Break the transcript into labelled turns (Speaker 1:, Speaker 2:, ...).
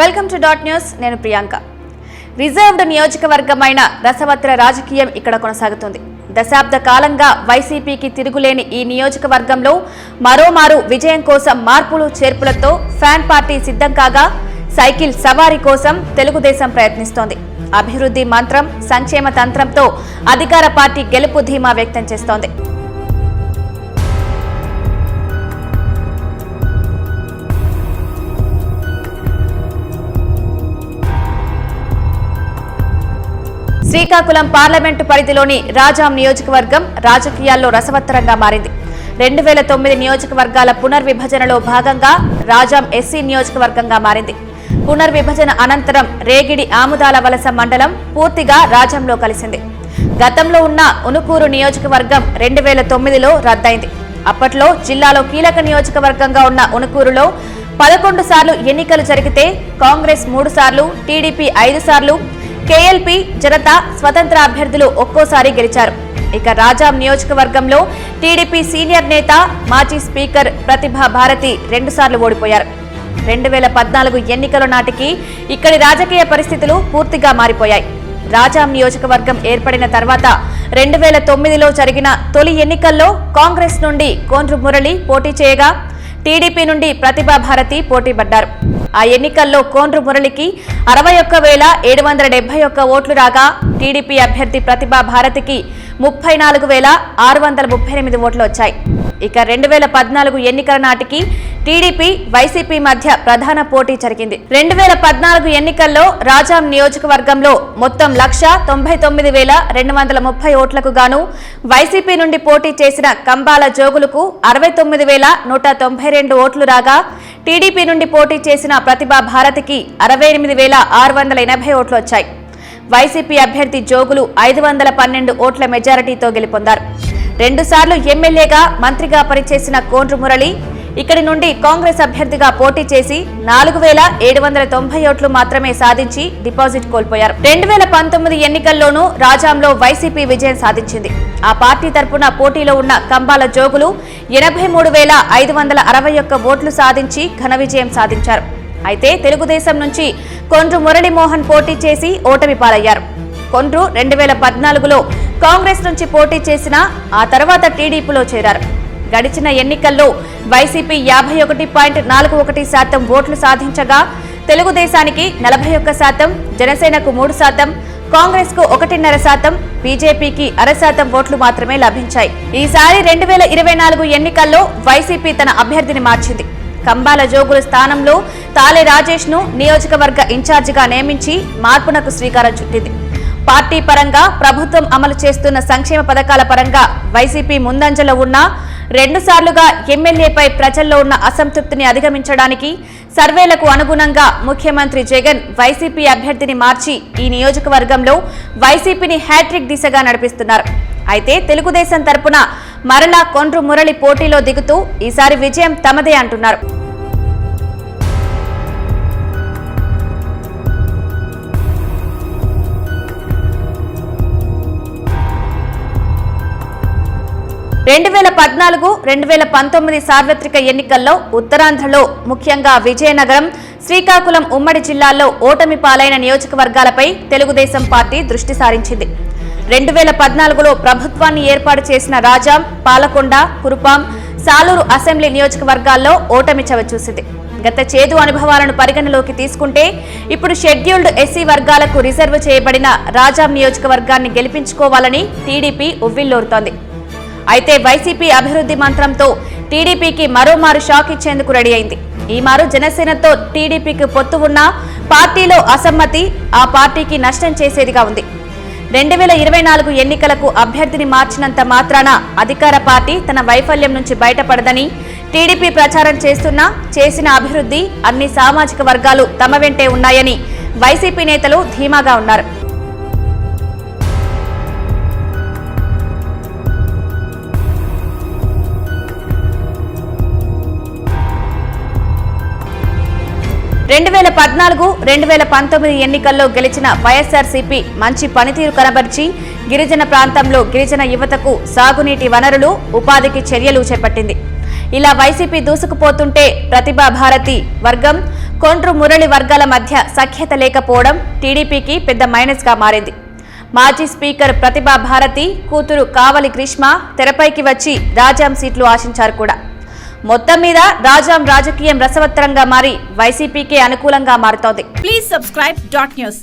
Speaker 1: Welcome to dot news నేను Priyanka. Reserved నియోజకవర్గమైన రసవత్ర రాజకీయం ఇక్కడ కొనసాగుతుంది. దశాబ్ద కాలంగా వైసీపీకి తిరుగులేని ఈ నియోజకవర్గంలో మరోమారు విజయం కోసం మార్పులు చేర్పులతో ఫ్యాన్ పార్టీ సిద్ధం కాగా సైకిల్ సవారీ కోసం తెలుగుదేశం ప్రయత్నిస్తోంది. అభివృద్ధి మంత్రం సంక్షేమ తంత్రంతో అధికార పార్టీ గెలుపు ధీమా వ్యక్తం చేస్తోంది. శ్రీకాకుళం పార్లమెంటు పరిధిలోని రాజాం నియోజకవర్గం రాజకీయాల్లో రసవత్తరంగా మారింది. రెండు వేల తొమ్మిది నియోజకవర్గాల పునర్విభజనలో భాగంగా రాజాం ఎస్సీ నియోజకవర్గంగా మారింది. పునర్విభజన అనంతరం రేగిడి ఆముదాల వలస మండలం పూర్తిగా రాజంలో కలిసింది. గతంలో ఉన్న ఉనుకూరు నియోజకవర్గం రెండు వేల తొమ్మిదిలో రద్దయింది. అప్పట్లో జిల్లాలో కీలక నియోజకవర్గంగా ఉన్న ఉనుకూరులో పదకొండు సార్లు ఎన్నికలు జరిగితే కాంగ్రెస్ మూడు సార్లు టీడీపీ ఐదు సార్లు కేఎల్పీ జనతా స్వతంత్ర అభ్యర్థులు ఒక్కోసారి గెలిచారు. ఇక రాజాం నియోజకవర్గంలో టీడీపీ సీనియర్ నేత మాజీ స్పీకర్ ప్రతిభా భారతి రెండుసార్లు ఓడిపోయారు. రెండు వేల పద్నాలుగు ఎన్నికల నాటికి ఇక్కడి రాజకీయ పరిస్థితులు పూర్తిగా మారిపోయాయి. రాజాం నియోజకవర్గం ఏర్పడిన తర్వాత రెండు వేల తొమ్మిదిలో జరిగిన తొలి ఎన్నికల్లో కాంగ్రెస్ నుండి కోండ్రు మురళి పోటీ చేయగా టీడీపీ నుండి ప్రతిభా భారతి పోటీపడ్డారు. ఆ ఎన్నికల్లో కోండ్రు మురళికి అరవై ఒక్క వేల ఏడు వందల డెబ్బై ఒక్క ఓట్లు రాగా టీడీపీ అభ్యర్థి ప్రతిభా భారతికి ముప్పై నాలుగు వేల ఆరు వందల ముప్పై ఎనిమిది ఓట్లు వచ్చాయి. ఇక రెండు వేల పద్నాలుగు ఎన్నికల నాటికి టీడీపీ వైసీపీ మధ్య ప్రధాన పోటీ జరిగింది. రెండు వేల పద్నాలుగు ఎన్నికల్లో రాజాం నియోజకవర్గంలో మొత్తం లక్ష తొంభై తొమ్మిది వేల రెండు వందల ముప్పై ఓట్లకు గాను వైసీపీ నుండి పోటీ చేసిన కంబాల జోగులకు అరవై తొమ్మిది వేల నూట తొంభై రెండు ఓట్లు రాగా టీడీపీ నుండి పోటీ చేసిన ప్రతిభా భారతికి అరవై ఎనిమిది వేల ఆరు వందల ఎనభై ఓట్లు వచ్చాయి. వైసీపీ అభ్యర్థి జోగులు ఐదు వందల పన్నెండు ఓట్ల మెజారిటీతో గెలుపొందారు. రెండుసార్లు ఎమ్మెల్యేగా మంత్రిగా పనిచేసిన కోండ్రు మురళి ఇక్కడి నుండి కాంగ్రెస్ అభ్యర్థిగా పోటీ చేసి నాలుగు వేల ఏడు వందల తొంభై ఓట్లు మాత్రమే సాధించి డిపాజిట్ కోల్పోయారు. రెండు వేల పంతొమ్మిది ఎన్నికల్లోనూ రాజాంలో వైసీపీ విజయం సాధించింది. ఆ పార్టీ తరపున పోటీలో ఉన్న కంబాల జోగులు ఎనభై మూడు వేల ఐదు వందల అరవై ఒక్క ఓట్లు సాధించి ఘన విజయం సాధించారు. అయితే తెలుగుదేశం నుంచి కొండ్రు మురళీమోహన్ పోటీ చేసి ఓటమి పాలయ్యారు. కొండ్రు రెండు వేల పద్నాలుగులో కాంగ్రెస్ నుంచి పోటీ చేసిన ఆ తర్వాత టీడీపీలో చేరారు. గడిచిన ఎన్నికల్లో వైసీపీ యాభై ఒకటి పాయింట్ నాలుగు ఒకటి శాతం ఓట్లు సాధించగా తెలుగుదేశానికి నలభై ఒక్క శాతం జనసేనకు మూడు శాతం కాంగ్రెస్కు ఒకటిన్నర శాతం బీజేపీకి అర శాతం ఓట్లు మాత్రమే లభించాయి. ఈసారి రెండు వేల ఇరవై నాలుగు ఎన్నికల్లో వైసీపీ తన అభ్యర్థిని మార్చింది. కంబాల జోగుల స్థానంలో తాలే రాజేష్ను నియోజకవర్గ ఇన్ఛార్జిగా నియమించి మార్పునకు శ్రీకారం చుట్టింది. పార్టీ పరంగా ప్రభుత్వం అమలు చేస్తున్న సంక్షేమ పథకాల పరంగా వైసీపీ ముందంజలో ఉన్న రెండుసార్లుగా ఎమ్మెల్యేపై ప్రజల్లో ఉన్న అసంతృప్తిని అధిగమించడానికి సర్వేలకు అనుగుణంగా ముఖ్యమంత్రి జగన్ వైసీపీ అభ్యర్థిని మార్చి ఈ నియోజకవర్గంలో వైసీపీని హ్యాట్రిక్ దిశగా నడిపిస్తున్నారు. అయితే తెలుగుదేశం తరపున మరలా కొండ్రు మురళి పోటీలో దిగుతూ ఈసారి విజయం తమదే అంటున్నారు. రెండు వేల పద్నాలుగు రెండు వేల పంతొమ్మిది సార్వత్రిక ఎన్నికల్లో ఉత్తరాంధ్రలో ముఖ్యంగా విజయనగరం శ్రీకాకుళం ఉమ్మడి జిల్లాల్లో ఓటమి పాలైన నియోజకవర్గాలపై తెలుగుదేశం పార్టీ దృష్టి సారించింది. రెండు వేల పద్నాలుగులో ప్రభుత్వాన్ని ఏర్పాటు చేసిన రాజాం పాలకొండ కురుపాం సాలూరు అసెంబ్లీ నియోజకవర్గాల్లో ఓటమి చవిచూసింది. గత చేదు అనుభవాలను పరిగణలోకి తీసుకుంటే ఇప్పుడు షెడ్యూల్డ్ ఎస్సీ వర్గాలకు రిజర్వ్ చేయబడిన రాజాం నియోజకవర్గాన్ని గెలిపించుకోవాలని టీడీపీ ఉవ్విల్లోరుతోంది. అయితే వైసీపీ అభివృద్ధి మంత్రంతో టీడీపీకి మరోమారు షాక్ ఇచ్చేందుకు రెడీ అయింది. ఈ మారు జనసేనతో టీడీపీకి పొత్తు ఉన్నా పార్టీలో అసమ్మతి ఆ పార్టీకి నష్టం చేసేదిగా ఉంది. రెండు వేల ఇరవై నాలుగు ఎన్నికలకు అభ్యర్థిని మార్చినంత మాత్రాన అధికార పార్టీ తన వైఫల్యం నుంచి బయటపడదని టీడీపీ ప్రచారం చేస్తున్నా చేసిన అభివృద్ధి అన్ని సామాజిక వర్గాలు తమ వెంటే ఉన్నాయని వైసీపీ నేతలు ధీమాగా ఉన్నారు. రెండు వేల పద్నాలుగు రెండు వేల పంతొమ్మిది ఎన్నికల్లో గెలిచిన వైఎస్ఆర్సీపీ మంచి పనితీరు కనబరిచి గిరిజన ప్రాంతంలో గిరిజన యువతకు సాగునీటి వనరులు ఉపాధికి చర్యలు చేపట్టింది. ఇలా వైసీపీ దూసుకుపోతుంటే ప్రతిభా భారతి వర్గం కొండ్రు మురళి వర్గాల మధ్య సఖ్యత లేకపోవడం టీడీపీకి పెద్ద మైనస్గా మారింది. మాజీ స్పీకర్ ప్రతిభా భారతి కూతురు కావలి గ్రీష్మ తెరపైకి వచ్చి రాజాం సీట్లు ఆశించారు కూడా. మొత్తం మీద రాజాం రాజకీయం రసవత్తరంగా మారి వైసీపీకే అనుకూలంగా మారుతోంది.
Speaker 2: Please subscribe dot news